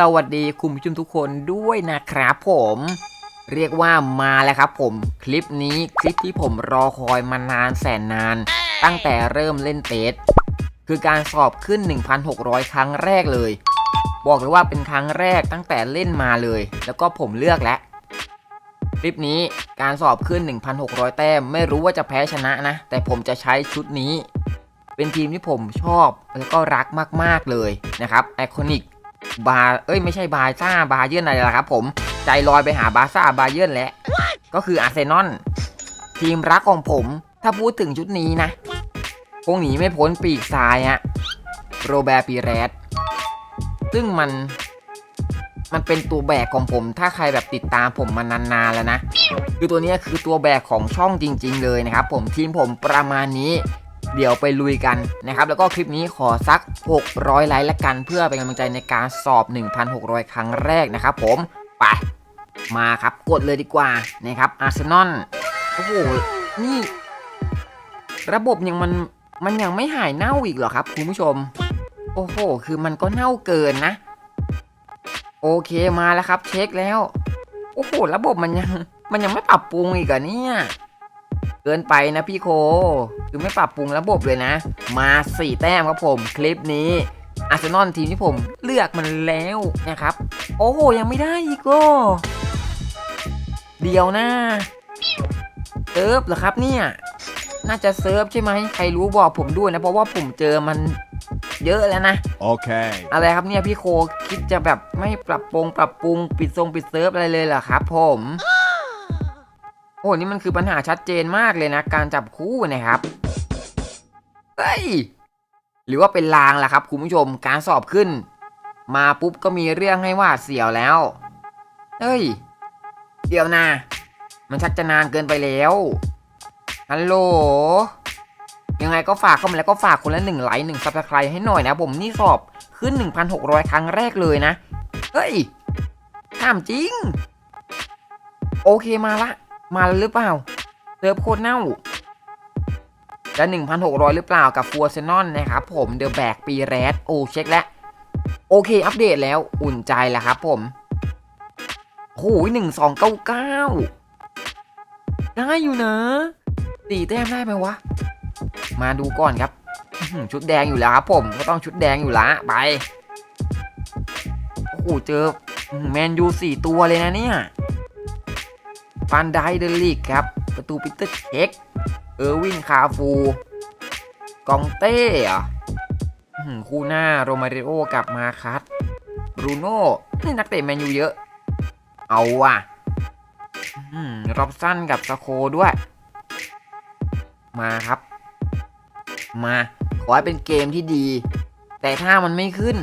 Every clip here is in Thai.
สวัสดีคุณผู้ชมทุกคนด้วยนะครับผม เรียกว่ามาแล้วครับผมคลิปนี้คลิปที่ผมรอคอยมานานแสนนาน ตั้งแต่เริ่มเล่นเตสคือการสอบขึ้น 1,600 ครั้งแรกเลย บอกเลยว่าเป็นครั้งแรกตั้งแต่เล่นมาเลย แล้วก็ผมเลือกแล้วคลิปนี้การสอบขึ้น 1,600 แต้ม ไม่รู้ว่าจะแพ้ชนะนะ แต่ผมจะใช้ชุดนี้ เป็นทีมที่ผมชอบแล้วก็รักมาก ๆ เลยนะครับไอคอนิก บาเอ้ยไม่ใช่บาซ่าบาเยิร์นอะไรล่ะครับผมใจลอยไปหาบาซ่าบาเยิร์นแล้วก็คืออาร์เซนอลทีมรักของผม ถ้าพูดถึงชุดนี้นะ คงหนีไม่พ้นปีกซ้ายอะโรแบร์ปีแรสซึ่งมันมันเป็นตัวแบกของผม ถ้าใครแบบติดตามผมมานานๆแล้วนะ คือตัวนี้คือตัวแบกของช่องจริง ๆ เลยนะครับผมทีมผมประมาณนี้ เดี๋ยวไปลุยกันนะครับแล้วก็คลิปนี้ขอสัก 600 ไลค์ละกันเพื่อเป็นกำลังใจในการสอบ 1,600 ครั้งแรกนะครับผมไปมาครับกดเลยดีกว่านะครับอาร์เซนอลโอ้โหนี่ระบบยังมันมันยังไม่หายเน่าอีกเหรอครับคุณผู้ชม โอ้โห คือมันก็เน่าเกินนะ โอเคมาแล้วครับ เช็คแล้ว โอ้โห ระบบมันยัง มันยังไม่ปรับปรุงอีกเหรอะเนี่ย เกินไปนะพี่โค คือไม่ปรับปรุงระบบเลยนะ มาสี่แต้มครับผม คลิปนี้อาร์เซนอลทีมที่ผมเลือกมันแล้วนะครับ โอ้โหยังไม่ได้อีกก็เดียวนะเซิร์ฟเหรอครับเนี่ย น่าจะเซิร์ฟใช่ไหมใครรู้บอกผมด้วยนะ เพราะว่าผมเจอมันเยอะแล้วนะ Okay. อะไรครับเนี่ยพี่โคคิดจะแบบไม่ปรับปรุงปรับปรุงปิดทรงปิดเซิร์ฟอะไรเลยเหรอครับผมโอ้นี่มันคือปัญหาชัดเจนมากเลยนะ การจับคู่นะครับ เฮ้ย หรือว่าเป็นลางล่ะครับคุณผู้ชมการสอบขึ้น มาปุ๊บก็มีเรื่องให้หวาดเสียวแล้ว เฮ้ย เดี๋ยวนะ มันชักจะนานเกินไปแล้วฮัลโหลยังไงก็ฝากเข้ามาแล้วก็ฝากคนละหนึ่งไลค์หนึ่งซับสไครต์ให้หน่อยนะผมนี่สอบขึ้น 1,600 ครั้งแรกเลยนะ เฮ้ยถามจริง โอเคมาละ มาแล้วหรือเปล่าเซิร์ฟโคตรเน่าและ 1,600 หรือเปล่ากับฟัวเซนอนนะครับผมเดอะแบกปีแรดโอ้เช็คแล้ว โอเค อัปเดตแล้วอุ่นใจแล้วครับผมโอ้ยหนึ่งสองเก้าเก้าได้อยู่นะสี่แต้มได้ไหมวะ มาดูก่อนครับ ชุดแดงอยู่แล้วครับผมก็ต้องชุดแดงอยู่ละไป โอ้โหเจอแมนยูสี่ตัวเลยนะเนี่ย ฟันไดเดลิกครับ ประตูปิเตอร์เช็คเออร์วินคาฟู กองเต้ออื้อหือคู่หน้าโรมาริโอกับมาคัสบรูโน่นี่นักเตะแมนยูเยอะ เอาว่ะรอบสั้นกับสโคด้วย มาครับ มา ขอให้เป็นเกมที่ดี แต่ถ้ามันไม่ขึ้น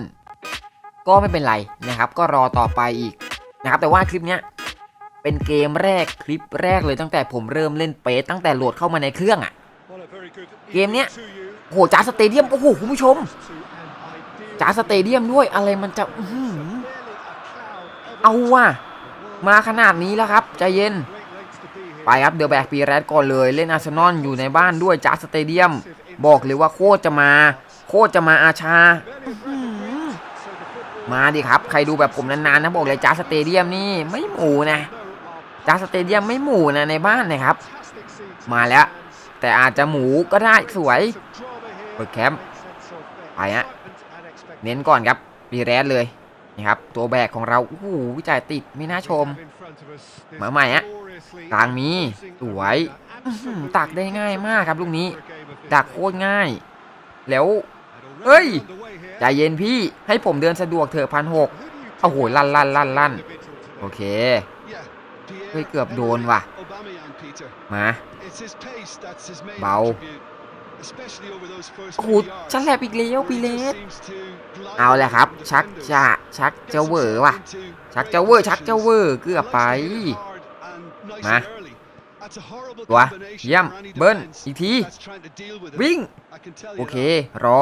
ก็ไม่เป็นไรนะครับ ก็รอต่อไปอีกนะครับ แต่ว่าคลิปเนี้ย เป็นเกมแรกคลิปแรกเลยตั้งแต่ผมเริ่มเล่นเปสตั้งแต่โหลดเข้ามาในเครื่องอะ่ะ เกมเนี้ยโอ้โหจ้าสเตเดียมโอ้โหคุณผู้ชมจ้าสเตเดียมด้วยอะไรมันจะอือหือเอาว่ะมาขนาดนี้แล้วครับใจเย็น ไปครับเดี๋ยวแบกปีแรดก่อนเลยเล่นอาร์เซนอลอยู่ในบ้านด้วยจ้าสเตเดียม บอกเลยว่าโคตรจะมา โคตรจะมาอาชามาดิครับ ใครดูแบบผมนานๆนะบอกเลยจ้าสเตเดียมนี่ไม่หมูนะ จ้าสเตเดียมไม่หมูนะในบ้านนะครับ มาแล้ว แต่อาจจะหมูก็ได้สวยเปิดแคมป์ไปฮะเน้นก่อนครับปีแรดเลยนี่ครับ ตัวแบกของเราโอ้โหวิจัยติดไม่น่าชม มาใหม่ฮะกลางมีสวยตักได้ง่ายมากครับลูกนี้ดักโคตรง่าย แล้วเฮ้ยใจเย็นพี่ให้ผมเดินสะดวกเถอะพันหกโอ้โหลั่นลั่นลั่นลั่นโอเค เฮ้ยเกือบโดนว่ะ มา เบาโอ้โหฉันแลบอีกแล้วพี่เลสเอาแหละครับ ชักจะชักจะเวอร์ว่ะ ชักจะเวอร์ชักจะเวอร์เกือบไป มาตัวเยี่ยม เบิ้ลอีกที วิ่ง โอเค รอ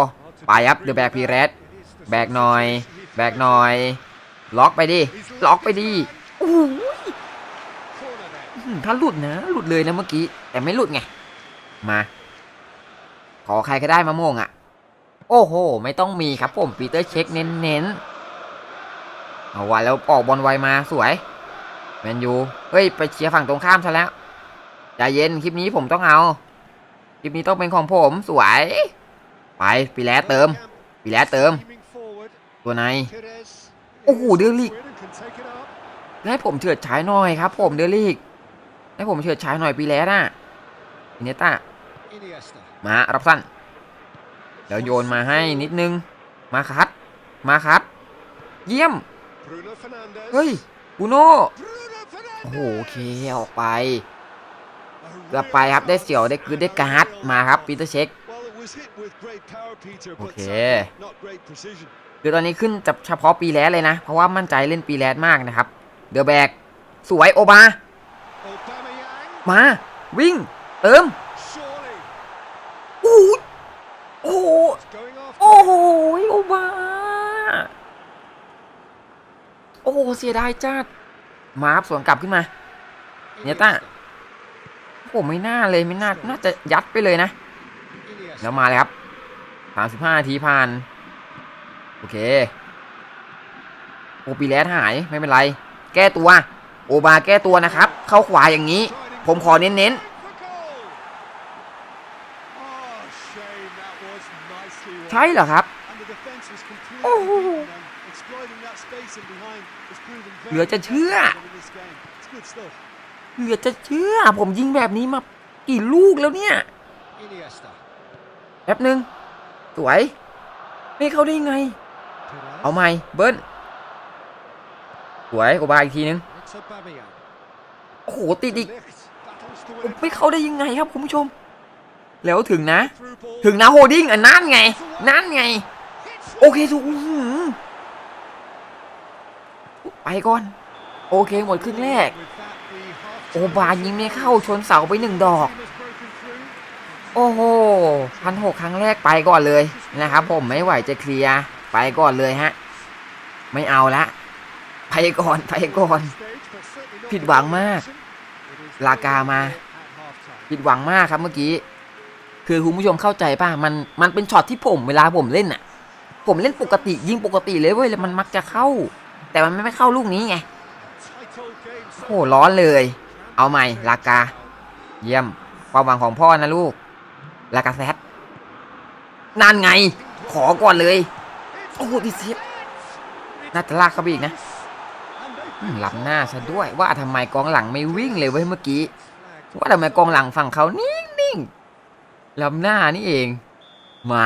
ไปครับเดอะแบกพีเรสแบกหน่อย แบกหน่อย ล็อกไปดิ ล็อกไปดิโอ้โหอื้อหือ ถ้าหลุดนะ หลุดเลยนะเมื่อกี้ แต่ไม่หลุดไง มา ขอใครก็ได้มะม่วงอะ โอ้โห ไม่ต้องมีครับผมปีเตอร์เช็คเน้นๆ เอาไว้แล้วออกบอลไวมาสวยแมนยูเฮ้ย ไปเชียร์ฝั่งตรงข้ามซะแล้วใจเย็นคลิปนี้ผมต้องเอา คลิปนี้ต้องเป็นของผมสวย ไปปีแลเติมปีแลเติม ตัวในโอ้โหเดลิกให้ผมเฉิดฉายหน่อยครับ ผมเดลิก ให้ผมเฉิดฉายหน่อยปีแลน่ะอินเนต้ามารับสั้นแล้วโยนมาให้นิดนึง มาคัด มาคัด เยี่ยม เฮ้ยบูโน่โอ้โหโอเคออกไปเกือบไปครับได้เสียวได้คือได้การ์ดมาครับปีเตอร์เช็คโอเคคือตอนนี้ขึ้นจับเฉพาะปีแรดเลยนะ เพราะว่ามั่นใจเล่นปีแรดมากนะครับ เดอะแบกสวยโอบา มา วิ่ง เติมอู้ยโอ้โหโอ้โหโอบาโอ้โหเสียดายจัดมาครับสวนกลับขึ้นมาเนี่ยต้าผมไม่น่าเลยไม่น่าน่าจะยัดไปเลยนะ แล้วมาเลยครับสามสิบห้านาทีผ่าน โอเค โอปีแลสหายไม่เป็นไร แก้ตัว โอบาแก้ตัวนะครับ เข้าขวาอย่างนี้ ผมขอเน้นใช่เหรอครับ โอ้โหเหลือจะเชื่อ เหลือจะเชื่อ ผมยิงแบบนี้มากี่ลูกแล้วเนี่ยแป๊บหนึ่งสวย ไม่เข้าได้ไง เอาใหม่ เบิ้ลสวยโอบาอีกทีนึง โอ้โห ติดอีก ผมไม่เข้าได้ยังไงครับคุณผู้ชม แล้วถึงนะ ถึงนะโฮดิ้งอะนั่นไง นั่นไง โอเคถูกไปก่อน โอเคหมดครึ่งแรก โอบายิงไม่เข้าชนเสาไปหนึ่งดอก โอ้โหพันหกครั้งแรกไปก่อนเลยนะครับผมไม่ไหวจะเคลียร์ไปก่อนเลยฮะ ไม่เอาละไปก่อนไปก่อน ผิดหวังมาก ลากามาผิดหวังมากครับเมื่อกี้ คือคุณผู้ชมเข้าใจป่ะมันมันเป็นช็อตที่ผมเวลาผมเล่นน่ะผมเล่นปกติยิงปกติเลยเว้ยแล้วมันมักจะเข้า แต่มันไม่เข้าลูกนี้ไงโอ้โหร้อนเลย เอาใหม่ลากา เยี่ยมความหวังของพ่อนะลูกลากาแซดนั่นไง ขอก่อนเลย โอ้โหดิเซฟน่าจะลากเข้าไปอีกนะอืม หลับหน้าซะด้วยว่าทำไมกองหลังไม่วิ่งเลยเว้ยเมื่อกี้ ว่าทำไมกองหลังฝั่งเขานิ่งนิ่งๆลำหน้านี่เอง มา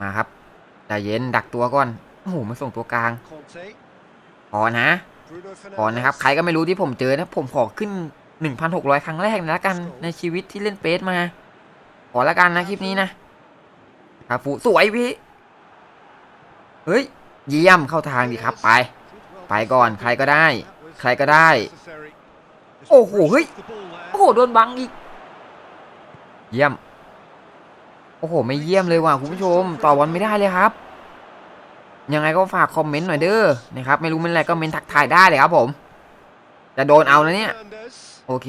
มาครับใจเย็นดักตัวก่อนโอ้โหมาส่งตัวกลางพอนะพอนะครับ ใครก็ไม่รู้ที่ผมเจอนะ ผมขอขึ้น 1,600 ครั้งแรกนะกันในชีวิตที่เล่นเปสมา ขอละกันนะคลิปนี้นะคาฟูสวยพี่ เฮ้ย เยี่ยมเข้าทางดีครับไป ไปก่อนใครก็ได้ ใครก็ได้ โอ้โหเฮ้ยโอ้โหโดนบังอีก เยี่ยม โอ้โห ไม่เยี่ยมเลยว่ะคุณผู้ชม ต่อบอลไม่ได้เลยครับ ยังไงก็ฝากคอมเมนต์หน่อยเด้อนะครับ ไม่รู้เป็นอะไรก็เมนทักทายได้เลยครับผม จะโดนเอานะเนี่ย โอเค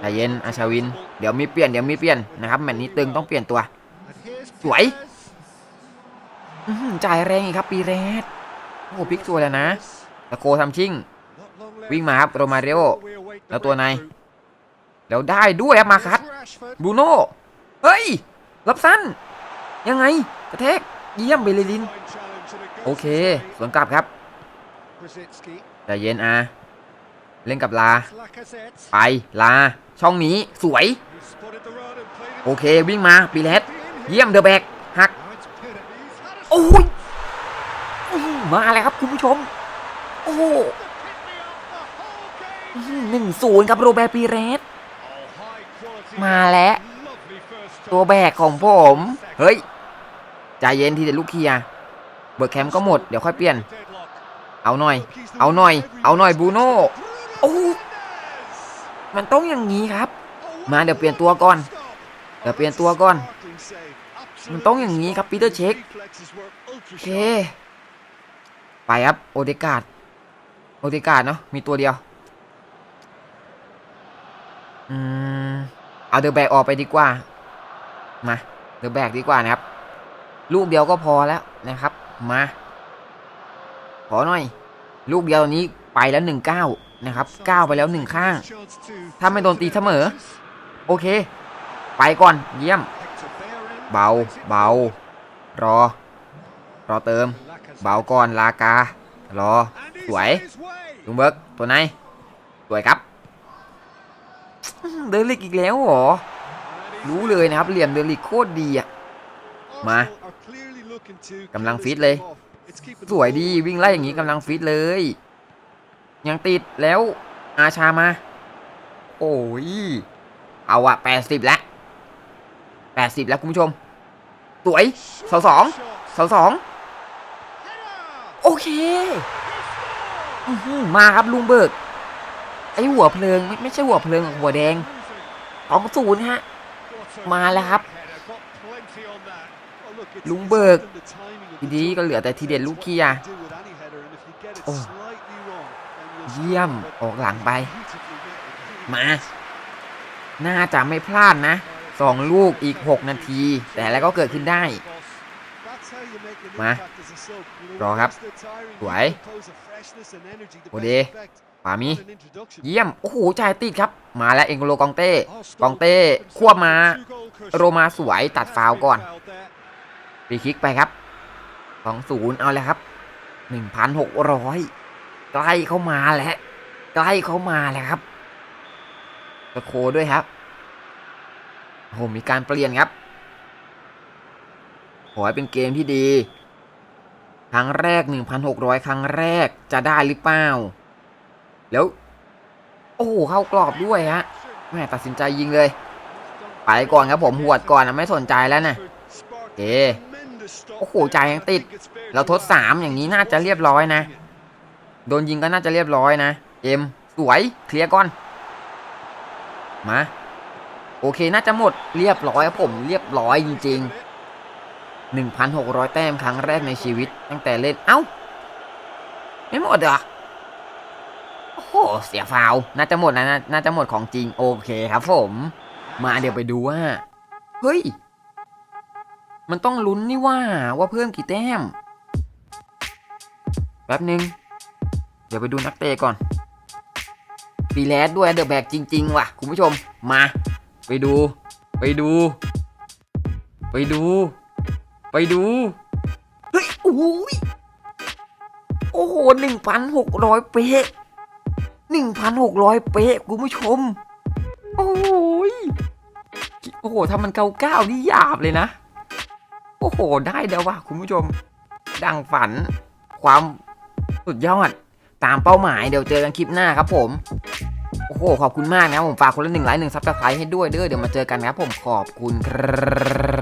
ใจเย็นอาชาวิน เดี๋ยวมีเปลี่ยนเดี๋ยวมีเปลี่ยนนะครับแมตช์นี้ตึงต้องเปลี่ยนตัว สวยอื้อหือจ่ายแรงอีกครับปีแรดโอ้โหพลิกตัวแล้วนะ ตะโกทำชิ่ง วิ่งมาครับโรมาเรโอแล้วตัวในแล้วได้ด้วยครับมาคัดบูโน่เฮ้ย รับสั้น ยังไง กระแทกเยี่ยมเบลลิน โอเค สวนกลับครับใจเย็นอาเล่นกับลา ไปลา ช่องนี้สวย โอเควิ่งมาปีเลสเยี่ยมเดอะแบกหัก โอ้ยมาแล้วครับคุณผู้ชม โอ้โหหนึ่งศูนย์ครับโรเบร์ปีเรส มาแล้ว ตัวแบกของผม เฮ้ย ใจเย็นทีเด็ดลูกเคียเบิร์กแคมป์ก็หมด เดี๋ยวค่อยเปลี่ยน เอาหน่อย เอาหน่อย เอาหน่อยบูโน่โอ้มันต้องอย่างนี้ครับ มาเดี๋ยวเปลี่ยนตัวก่อน เดี๋ยวเปลี่ยนตัวก่อน มันต้องอย่างนี้ครับปีเตอร์เช็คโอเค ไปครับโอเดกาด อเดกาดเนาะมีตัวเดียว อืม เอาเดอะแบกออกไปดีกว่า มาเดอะแบกดีกว่านะครับ ลูกเดียวก็พอแล้วนะครับ มา ขอหน่อย ลูกเดียวตอนนี้ไปแล้วหนึ่งเก้านะครับเก้าไปแล้วหนึ่งข้าง ถ้าไม่โดนตีเสมอ โอเค ไปก่อนเยี่ยม เบาเบารอ รอเติม เบาก่อนลากา รอ สวยลุงเบิร์กตัวไหนสวยครับอื้อเดินลิกอีกแล้วเหรอรู้เลยนะครับเหลี่ยมเดินลิกโคตรดีอะมากำลังฟิตเลย สวยดีวิ่งไล่อย่างนี้กำลังฟิตเลย ยังติดแล้วอาชามา โอ้ยเอาอะแปดสิบแล้วแปดสิบแล้วคุณผู้ชม สวยเสาสองเสาสองโอเค มาครับลุงเบิกไอหัวเพลิงไม่ไม่ใช่หัวเพลิงหัวแดงสองศูนย์ฮะ มาแล้วครับ ลุงเบิกทีนี้ก็เหลือแต่ทีเด็ดลูกเกียร์โอ้เยี่ยมออกหลังไป มา น่าจะไม่พลาดนะสองลูกอีก 6 นาที แต่แล้วก็เกิดขึ้นได้ มา รอครับ สวยโอเดปามี เยี่ยม โอ้โหจ่ายติดครับ มาแล้วเองโกโลกองเต้ กองเต้ควบมา โรมาสวยตัดฟาวก่อนฟรีคิกไปครับ2-0เอาเลยครับ1,600ใกล้เข้ามาแล้ว ใกล้เข้ามาแล้วครับตะโคด้วยครับโอ้โหมีการเปลี่ยนครับ ขอให้เป็นเกมที่ดี รั้งแรก 1,600 ครั้งแรกจะได้หรือเปล่า แล้ว โอ้โหเข้ากรอบด้วยฮะแม่ตัดสินใจยิงเลย ไปก่อนครับผมหวดก่อนนะไม่สนใจแล้วนะเอโอ้โหจ่ายยังติด เราทดสามอย่างนี้น่าจะเรียบร้อยนะ โดนยิงก็น่าจะเรียบร้อยนะ เอ็มสวยเคลียร์ก่อน มา โอเคน่าจะหมดเรียบร้อยครับผมเรียบร้อยจริง ๆ 1,600 แต้มครั้งแรกในชีวิตตั้งแต่เล่น เอ้า ไม่หมดเหรอ โอ้โห เสียฟาว น่าจะหมดนะน่าน่าจะหมดของจริง โอเคครับผม มาเดี๋ยวไปดูว่า เฮ้ย มันต้องลุ้นนี่ว่า ว่าเพิ่มกี่แต้ม แป๊บหนึ่งเดี๋ยวไปดูนักเตะก่อนปีแลดด้วยเดอะแบกจริง ๆ ว่ะ คุณผู้ชม มา ไปดู ไปดู ไปดู ไปดู เฮ้ยโอ้ยโอ้โหหนึ่งพันหกร้อยเป๊ะหนึ่งพันหกร้อยเป๊ะคุณผู้ชม โอ้ยโอ้โหถ้ามันเก้าเก้านี่หยาบเลยนะ โอ้โห ได้เดี๋ยวว่ะคุณผู้ชม ดังฝัน ความสุดยอด ตามเป้าหมายเดี๋ยวเจอกันคลิปหน้าครับผม โอ้โห ขอบคุณมากนะผมฝากคนละหนึ่งไลค์หนึ่งซับสไครต์ให้ด้วยเด้อเดี๋ยวมาเจอกันนะครับผมขอบคุณครับ